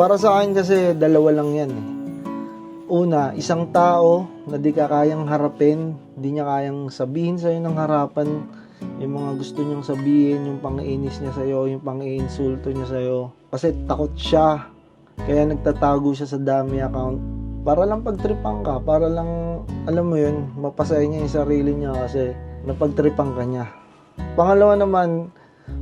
Para sa akin kasi dalawa lang yan eh. Una, isang tao na di ka kayang harapin, di niya kayang sabihin sa'yo ng harapan yung mga gusto niyang sabihin, yung pang-inis niya sa'yo, yung pang-iinsulto niya sa'yo. Kasi takot siya. Kaya nagtatago siya sa dami account. Para lang pagtripan ka, para lang, alam mo yun, mapasaya niya yung sarili niya kasi napagtripan ka niya. Pangalawa naman,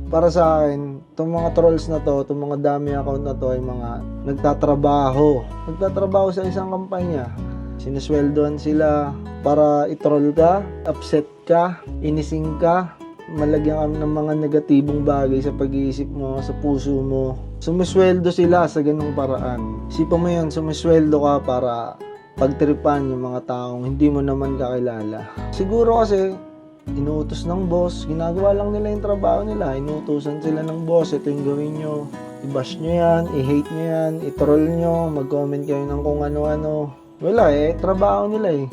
para sa akin, itong mga trolls na to, itong mga dami account na to ay mga nagtatrabaho. Nagtatrabaho sa isang kampanya. Sinusweldoan sila para i-troll ka, upset ka, inising ka, malagyan ka ng mga negatibong bagay sa pag-iisip mo, sa puso mo. Sumusweldo sila sa ganung paraan. Sipa mo yun, sumusweldo ka para pagtripan yung mga taong hindi mo naman kakilala. Siguro kasi, inuutos ng boss, ginagawa lang nila yung trabaho nila. Inuutosan sila ng boss, ito yung gawin nyo. I-bash nyo yan, i-hate nyo yan, i-troll nyo, mag-comment kayo ng kung ano-ano. Wala eh, trabaho nila eh.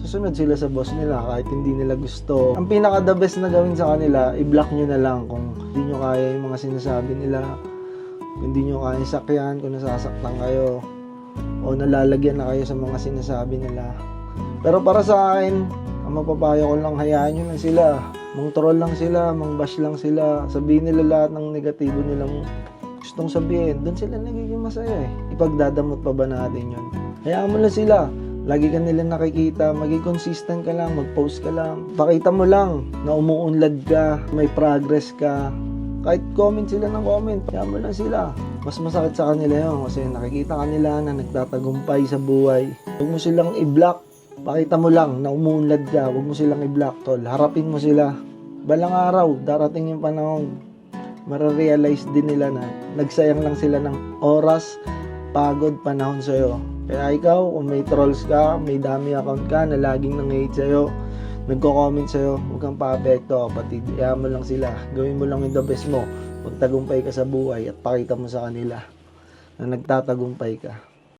Susunod sila sa boss nila kahit hindi nila gusto. Ang pinaka the best na gawin sa kanila, i-block nyo na lang kung hindi nyo kaya yung mga sinasabi nila. Kung hindi nyo kaya sakyan, kung nasasaktan kayo. O nalalagyan na kayo sa mga sinasabi nila. Pero para sa akin, ang mapapayo ko lang, hayaan nyo lang sila. Mang troll lang sila, mang bash lang sila. Sabihin nila lahat ng negatibo nilang gustong sabihin. Doon sila nagiging masaya eh. Ipagdadamot pa ba natin yun? Hayaan mo lang sila. Lagi ka nila nakikita, maging consistent ka lang, mag-post ka lang. Pakita mo lang na umuunlad ka, may progress ka. Kahit comment sila ng comment, hayaan mo lang sila. Mas masakit sa kanila yun kasi nakikita kanila na nagtatagumpay sa buhay. Huwag mo silang i-block. Pakita mo lang na umuunlad ka, huwag mo silang i-block tol. Harapin mo sila. Balang araw, darating yung panahon, mararealize din nila na nagsayang lang sila ng oras, pagod, panahon sa'yo. Kaya ikaw, kung may trolls ka, may dami account ka na laging nang-hate sa'yo, nagko-comment sa'yo, huwag kang pa-apekto, kapatid. Kaya mo lang sila. Gawin mo lang yung the best mo. Pagtagumpay ka sa buhay at pakita mo sa kanila na nagtatagumpay ka.